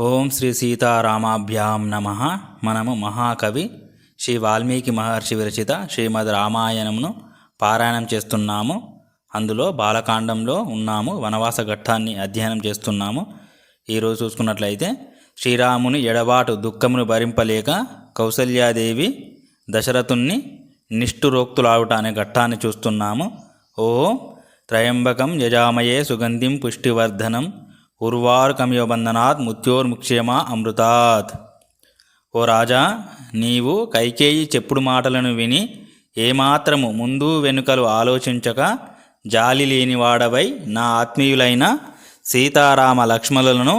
ఓం శ్రీ సీతారామాభ్యాం నమ. మనము మహాకవి శ్రీ వాల్మీకి మహర్షి విరచిత శ్రీమద్ రామాయణమును పారాయణం చేస్తున్నాము. అందులో బాలకాండంలో ఉన్నాము వనవాస ఘట్టాన్ని అధ్యయనం చేస్తున్నాము. ఈరోజు చూసుకున్నట్లయితే శ్రీరాముని ఎడబాటు దుఃఖమును భరింపలేక కౌసల్యాదేవి దశరథుణ్ణి నిష్ఠురోక్తులావుట అనే ఘట్టాన్ని చూస్తున్నాము. ఓ త్రయంబకం యజామయే సుగంధిం పుష్టివర్ధనం ఉర్వార్కమయ బంధనాత్ ముత్యోర్ముక్షేమా అమృతాత్ ఓ రాజా నీవు కైకేయి చెప్పుడు మాటలను విని ఏమాత్రము ముందు వెనుకలు ఆలోచించక జాలి లేనివాడవై నా ఆత్మీయులైన సీతారామ లక్ష్మణులను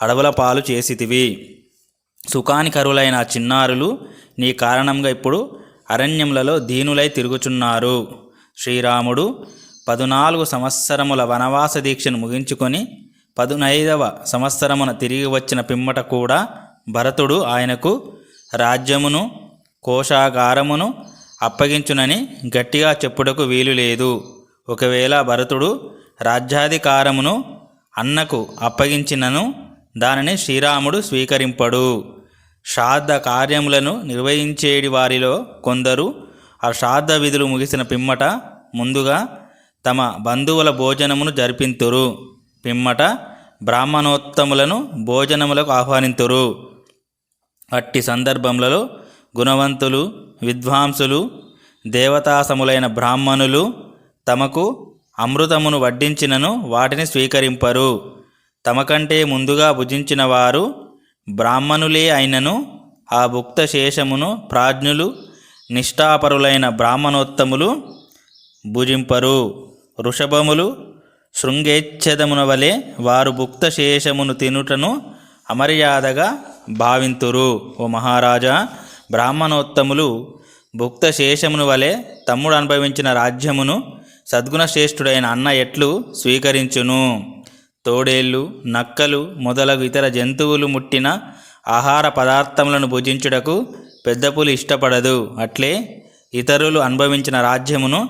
అడవుల పాలు చేసితివి సుఖాని కరువులైన చిన్నారులు నీ కారణంగా ఇప్పుడు అరణ్యములలో దీనులై తిరుగుచున్నారు। శ్రీరాముడు పదునాలుగు సంవత్సరముల వనవాస దీక్షను ముగించుకొని పదునైదవ సంవత్సరమున తిరిగి వచ్చిన పిమ్మట కూడా భరతుడు ఆయనకు రాజ్యమును కోశాగారమును అప్పగించునని గట్టిగా చెప్పుటకు వీలు లేదు. ఒకవేళ భరతుడు రాజ్యాధికారమును అన్నకు అప్పగించినను దానిని శ్రీరాముడు స్వీకరింపడు. శ్రాద్ధ కార్యములను నిర్వహించేడి వారిలో కొందరు ఆ శ్రాద్ధ విధులు ముగిసిన పిమ్మట ముందుగా తమ బంధువుల భోజనమును జరిపింతురు. పిమ్మట బ్రాహ్మణోత్తములను భోజనములకు ఆహ్వానింతురు. అట్టి సందర్భములలో గుణవంతులు విద్వాంసులు దేవతాసములైన బ్రాహ్మణులు తమకు అమృతమును వడ్డించినను వాటిని స్వీకరింపరు. తమకంటే ముందుగా భుజించిన వారు బ్రాహ్మణులే అయినను ఆ భుక్త శేషమును ప్రాజ్ఞులు నిష్ఠాపరులైన బ్రాహ్మణోత్తములు భుజింపరు. వృషభములు శృంగేచ్ఛదమున వలె వారు భుక్త శేషమును తినుటను అమర్యాదగా భావింతురు. ఓ మహారాజా బ్రాహ్మణోత్తములు భుక్త శేషమును వలె తమ్ముడు అనుభవించిన రాజ్యమును సద్గుణశ్రేష్ఠుడైన అన్న ఎట్లు స్వీకరించును. తోడేళ్ళు నక్కలు మొదలగు ఇతర జంతువులు ముట్టిన ఆహార పదార్థములను భుజించుటకు పెద్దపులి ఇష్టపడదు. అట్లే ఇతరులు అనుభవించిన రాజ్యమును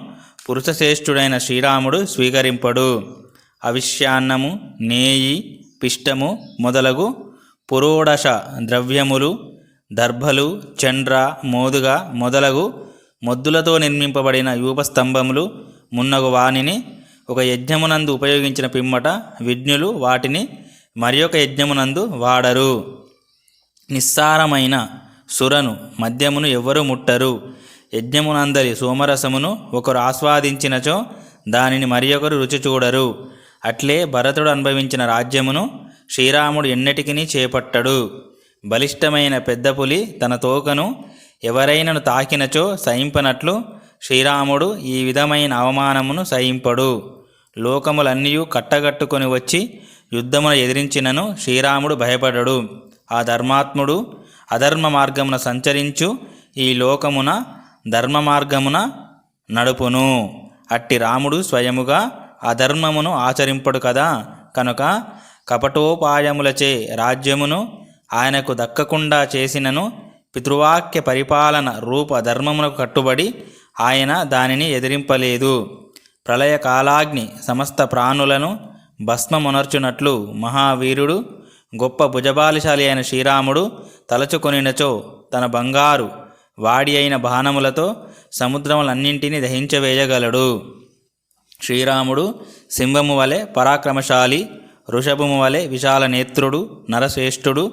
పురుషశ్రేష్ఠుడైన శ్రీరాముడు స్వీకరింపడు. అవిష్యాన్నము నేయి పిష్టము మొదలగు పురోడశ ద్రవ్యములు దర్భలు చండ్ర మోదుగ మొదలగు మొద్దులతో నిర్మింపబడిన యూపస్తంభములు మున్నగు వానిని ఒక యజ్ఞమునందు ఉపయోగించిన పిమ్మట విజ్ఞులు వాటిని మరి ఒక యజ్ఞమునందు వాడరు. నిస్సారమైన సురను మద్యమును ఎవ్వరూ ముట్టరు. యజ్ఞమునందరి సోమరసమును ఒకరు ఆస్వాదించినచో దానిని మరి ఒకరు రుచి చూడరు. అట్లే భరతుడు అనుభవించిన రాజ్యమును శ్రీరాముడు ఎన్నటికిని చేపట్టడు. బలిష్టమైన పెద్ద పులి తన తోకను ఎవరైనను తాకినచో సహింపనట్లు శ్రీరాముడు ఈ విధమైన అవమానమును సహింపడు. లోకములన్నీ కట్టగట్టుకొని వచ్చి యుద్ధమును ఎదిరించినను శ్రీరాముడు భయపడడు. ఆ ధర్మాత్ముడు అధర్మ మార్గమున సంచరించు ఈ లోకమున ధర్మ మార్గమున నడుపును. అట్టి రాముడు స్వయముగా అధర్మమును ఆచరింపడు కదా? కనుక కపటోపాయములచే రాజ్యమును ఆయనకు దక్కకుండా చేసినను పితృవాక్య పరిపాలన రూప ధర్మమునకు కట్టుబడి ఆయన దానిని ఎదిరింపలేదు. ప్రళయకాలాగ్ని సమస్త ప్రాణులను భస్మమునర్చునట్లు మహావీరుడు గొప్ప భుజబాలిశాలి అయిన శ్రీరాముడు తలచుకొనినచో తన బంగారు వాడి అయిన బాణములతో సముద్రములన్నింటినీ దహించవేయగలడు. శ్రీరాముడు సింహము వలె పరాక్రమశాలి వృషభము వలె విశాల నేత్రుడు నరశ్రేష్ఠుడు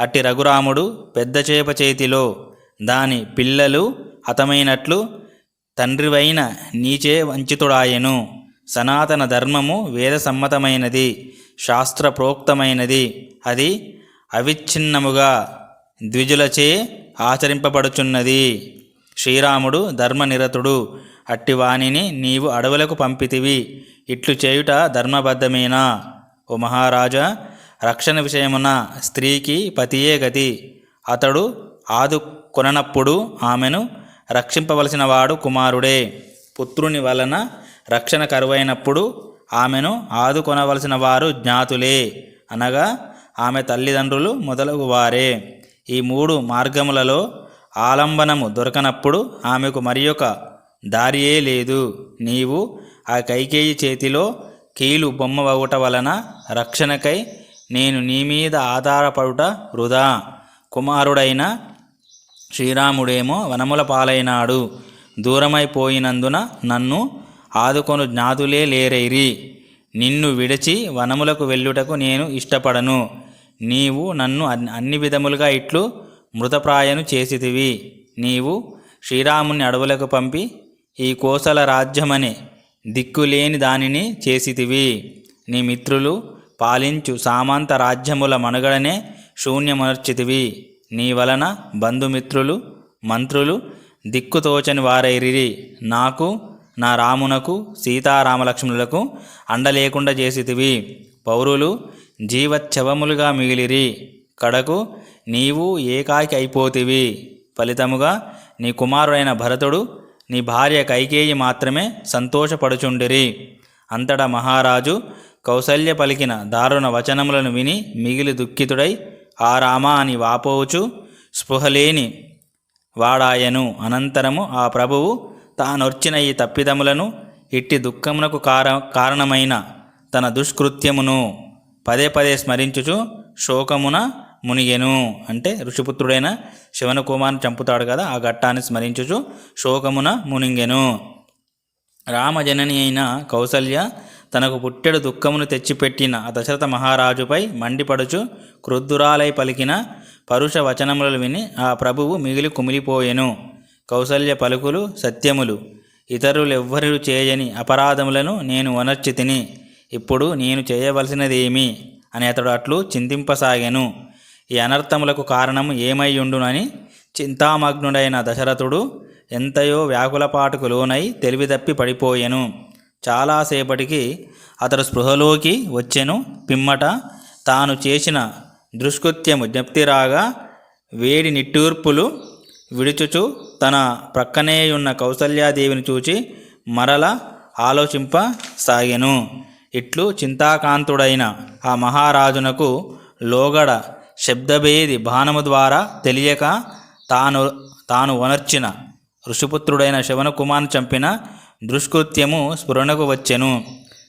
అట్టి రఘురాముడు పెద్ద చేప చేతిలో దాని పిల్లలు హతమైనట్లు తండ్రివైన నీచే వంచితుడాయెను. సనాతన ధర్మము వేద సమ్మతమైనది శాస్త్ర ప్రోక్తమైనది అది అవిచ్ఛిన్నముగా ద్విజులచే ఆచరింపబడుచున్నది. శ్రీరాముడు ధర్మనిరతుడు అట్టివాణిని నీవు అడవులకు పంపితివి. ఇట్లు చేయుట ధర్మబద్ధమేనా? ఓ మహారాజా రక్షణ విషయమున స్త్రీకి పతియే గతి. అతడు ఆదుకొననప్పుడు ఆమెను రక్షింపవలసిన వాడు కుమారుడే. పుత్రుని వలన రక్షణ కరువైనప్పుడు ఆమెను ఆదుకొనవలసిన వారు జ్ఞాతులే. అనగా ఆమె తల్లిదండ్రులు మొదలగు వారే ఈ మూడు మార్గములలో ఆలంబనము దొరకనప్పుడు ఆమెకు మరి దారియే లేదు. నీవు ఆ కైకేయి చేతిలో కీలు బొమ్మ వలన రక్షణకై నేను నీ మీద ఆధారపడుట వృధా. కుమారుడైన శ్రీరాముడేమో వనముల పాలైనాడు. దూరమైపోయినందున నన్ను ఆదుకొను జ్ఞాతులే లేరైరి. నిన్ను విడిచి వనములకు వెళ్ళుటకు నేను ఇష్టపడను. నీవు నన్ను అన్- అన్ని విధములుగా ఇట్లు మృతప్రాయను చేసితివి. నీవు శ్రీరాముని అడవులకు పంపి ఈ కోసల రాజ్యమనే దిక్కులేని దానిని చేసితివి. నీ మిత్రులు పాలించు సామంత రాజ్యముల మనుగడనే శూన్యమర్చితివి నీ వలన బంధుమిత్రులు మంత్రులు దిక్కుతోచని వారైరిరి. నాకు నా రామునకు సీతారామలక్ష్మణులకు అండలేకుండా చేసితివి. పౌరులు జీవచ్ఛవములుగా మిగిలిరి. కడకు నీవు ఏకాకి అయిపోతివి. ఫలితముగా నీ కుమారుడైన భరతుడు నీ భార్య కైకేయి మాత్రమే సంతోషపడుచుండిరి. అంతటా మహారాజు కౌసల్య పలికిన దారుణ వచనములను విని మిగిలి దుఃఖితుడై ఆ రామా అని వాపోవచ్చు స్పృహలేని వాడాయను. అనంతరము ఆ ప్రభువు తానొర్చిన ఈ తప్పిదములను ఇట్టి దుఃఖమునకు కార కారణమైన తన దుష్కృత్యమును పదే పదే స్మరించుచు శోకమున మునిగెను అంటే ఋషిపుత్రుడైన శివనకుమార్ని చంపుతాడు కదా ఆ ఘట్టాన్ని స్మరించుచు శోకమున మునింగెను. రామజనని అయిన కౌసల్య తనకు పుట్టెడు దుఃఖమును తెచ్చిపెట్టిన దశరథ మహారాజుపై మండిపడుచు క్రుద్ధురాలై పలికిన పరుష వచనములు విని ఆ ప్రభువు మిగిలి కుమిలిపోయెను. కౌసల్య పలుకులు సత్యములు ఇతరులెవ్వరు చేయని అపరాధములను నేను వనర్చి తిని ఇప్పుడు నేను చేయవలసినదేమి? అని అతడు అట్లు చింతింపసాగాను. ఈ అనర్థములకు కారణం ఏమై ఉండునని చింతామగ్నుడైన దశరథుడు ఎంతయో వ్యాకులపాటుకు లోనై తెలివితప్పి పడిపోయెను. చాలాసేపటికి అతడు స్పృహలోకి వచ్చెను. పిమ్మట తాను చేసిన దుష్కృత్యము జ్ఞప్తిరాగా వేడి నిట్టూర్పులు విడుచుచు తన ప్రక్కనే ఉన్న కౌసల్యాదేవిని చూచి మరల ఆలోచింపసాగెను. ఇట్లు చింతాకాంతుడైన ఆ మహారాజునకు లోగడ శబ్దభేది బాణము ద్వారా తెలియక తాను తాను వనర్చిన ఋషిపుత్రుడైన శివనకుమార్ని చంపిన దుష్కృత్యము స్ఫురణకు వచ్చెను.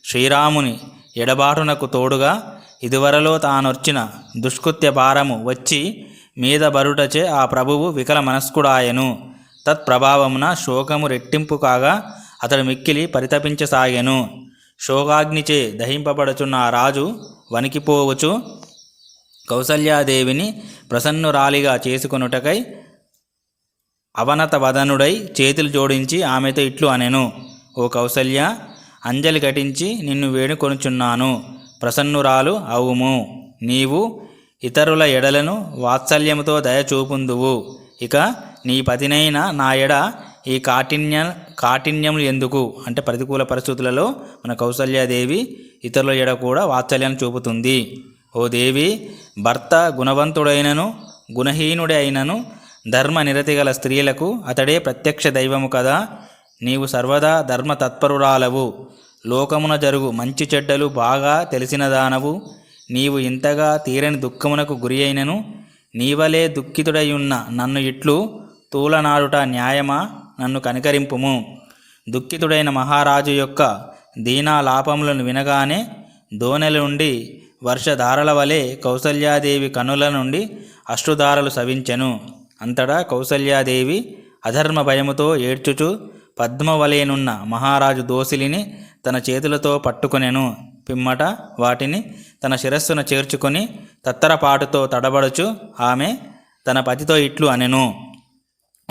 శ్రీరాముని ఎడబాటునకు తోడుగా ఇదివరలో తానొచ్చిన దుష్కృత్య భారము వచ్చి మీద బరుటచే ఆ ప్రభువు వికల మనస్కుడాయను. తత్ప్రభావమున శోకము రెట్టింపు కాగా అతడు మిక్కిలి పరితపించసాగెను. శోకాగ్నిచే దహింపబడుచున్న ఆ రాజు వణికిపోవచ్చు. కౌసల్యాదేవిని ప్రసన్నురాలిగా చేసుకొనుటకై అవనత వదనుడై చేతులు జోడించి ఆమెతో ఇట్లు అనెను ఓ కౌసల్య అంజలి ఘటించి నిన్ను వేడుకొనుచున్నాను. ప్రసన్నురాలు అవుము. నీవు ఇతరుల ఎడలను వాత్సల్యముతో దయచూపుందువు. ఇక నీ పతినైన నా ఎడ ఈ కాఠిన్య కాఠిన్యములు ఎందుకు? అంటే ప్రతికూల పరిస్థితులలో మన కౌసల్యాదేవి ఇతరుల ఎడ కూడా వాత్సల్యాన్ని చూపుతుంది. ఓ దేవి భర్త గుణవంతుడైనను గుణహీనుడే అయినను ధర్మ నిరతి గల స్త్రీలకు అతడే ప్రత్యక్ష దైవము కదా నీవు సర్వదా ధర్మ తత్పరురాలవు. లోకమున జరుగు మంచి చెడ్డలు బాగా తెలిసిన దానవు నీవు ఇంతగా తీరని దుఃఖమునకు గురి అయినను నీవలే దుఃఖితుడయ్యున్న నన్ను ఇట్లు తూలనాడుట న్యాయమా? నన్ను కనికరింపుము. దుఃఖితుడైన మహారాజు యొక్క దీనాలాపములను వినగానే దోనెల నుండి వర్షధారల వలె కౌసల్యాదేవి కనుల నుండి అశ్రుధారలు సవించెను అంతటా కౌసల్యాదేవి అధర్మ భయముతో ఏడ్చుచు పద్మవలేనున్న మహారాజు దోసిలిని తన చేతులతో పట్టుకొనెను. పిమ్మట వాటిని తన శిరస్సున చేర్చుకొని తత్తరపాటుతో తడబడుచు ఆమె తన పతితో ఇట్లు అనెను.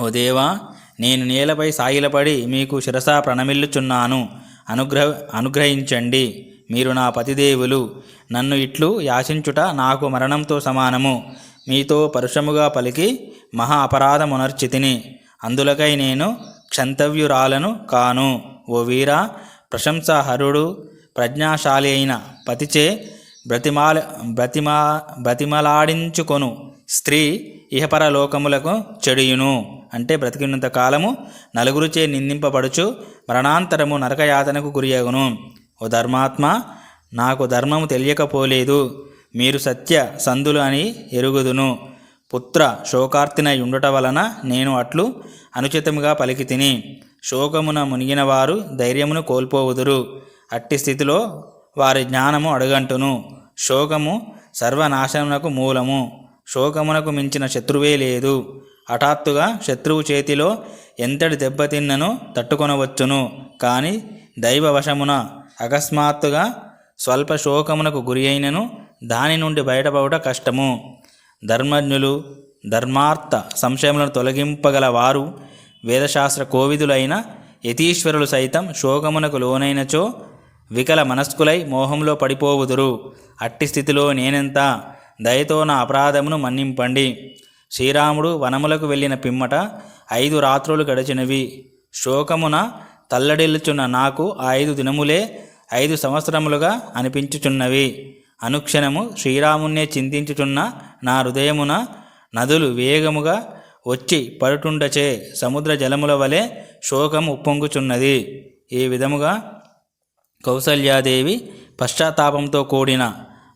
ఓ దేవా నేను నేలపై సాయిలపడి మీకు శిరసా ప్రణమిల్లుచున్నాను. అనుగ్రహ అనుగ్రహించండి. మీరు నా పతిదేవులు. నన్ను ఇట్లు యాచించుట నాకు మరణంతో సమానము. మీతో పరుషముగా పలికి మహా అపరాధమునర్చితిని. అందులకై నేను క్షంతవ్యురాలను కాను. ఓ వీర ప్రశంసాహరుడు ప్రజ్ఞాశాలి అయిన పతిచే బ్రతిమాల బ్రతిమా బ్రతిమలాడించుకొను. స్త్రీ ఇహపరలోకములకు చెడియును. అంటే బ్రతికినంత కాలము నలుగురిచే నిందింపబడుచు మరణాంతరము నరకయాతనకు గురియగును ఓ ధర్మాత్మ నాకు ధర్మము తెలియకపోలేదు. మీరు సత్య సంధులు అని ఎరుగుదును. పుత్ర శోకార్తినై ఉండుట వలన నేను అట్లు అనుచితముగా పలికి తిని శోకమున మునిగిన వారు ధైర్యమును కోల్పోవుదురు. అట్టి స్థితిలో వారి జ్ఞానము అడుగంటును. శోకము సర్వనాశనమునకు మూలము. శోకమునకు మించిన శత్రువే లేదు. హఠాత్తుగా శత్రువు చేతిలో ఎంతటి దెబ్బతిన్నను తట్టుకొనవచ్చును. కానీ దైవవశమున అకస్మాత్తుగా స్వల్ప శోకమునకు గురి అయినను దాని నుండి బయటపడుట కష్టము. ధర్మజ్ఞులు ధర్మార్థ సంశయములను తొలగింపగల వారు వేదశాస్త్ర కోవిదులైన యతీశ్వరులు సైతం శోకమునకు లోనైనచో వికల మనస్కులై మోహంలో పడిపోవుదురు. అట్టి స్థితిలో నేనెంత? దయతో నా అపరాధమును మన్నింపండి. శ్రీరాముడు వనములకు వెళ్ళిన పిమ్మట ఐదు రాత్రులు గడిచినవి. శోకమున తల్లడిల్లుచున్న నాకు ఆ ఐదు దినములే ఐదు సంవత్సరములుగా అనిపించుచున్నవి. అనుక్షణము శ్రీరామున్నే చింతించుచున్న నా హృదయమున నదులు వేగముగా వచ్చి పడుటుండచే సముద్ర జలముల వలె శోకం ఉప్పొంగుచున్నది. ఈ విధముగా కౌసల్యాదేవి పశ్చాత్తాపంతో కూడిన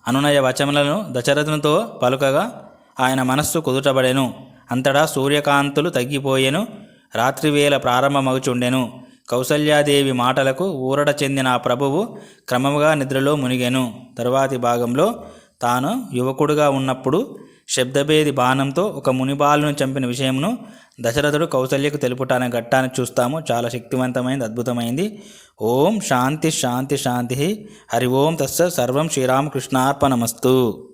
అనునయ వచములను దశరథునితో పలుకగా ఆయన మనస్సు కుదుటబడెను. అంతటా సూర్యకాంతులు తగ్గిపోయెను. రాత్రివేళ ప్రారంభమగుచుండెను. కౌసల్యాదేవి మాటలకు ఊరట చెందిన ఆ ప్రభువు క్రమముగా నిద్రలో మునిగెను. తరువాతి భాగంలో తాను యువకుడుగా ఉన్నప్పుడు శబ్దభేది బాణంతో ఒక మునిబాలును చంపిన విషయమును దశరథుడు కౌసల్యకు తెలుపుటాన ఘట్టాన్ని చూస్తాము. చాలా శక్తివంతమైంది అద్భుతమైంది. ఓం శాంతి శాంతి శాంతి. హరి ఓం తస్స సర్వం శ్రీరామకృష్ణార్పణమస్తు.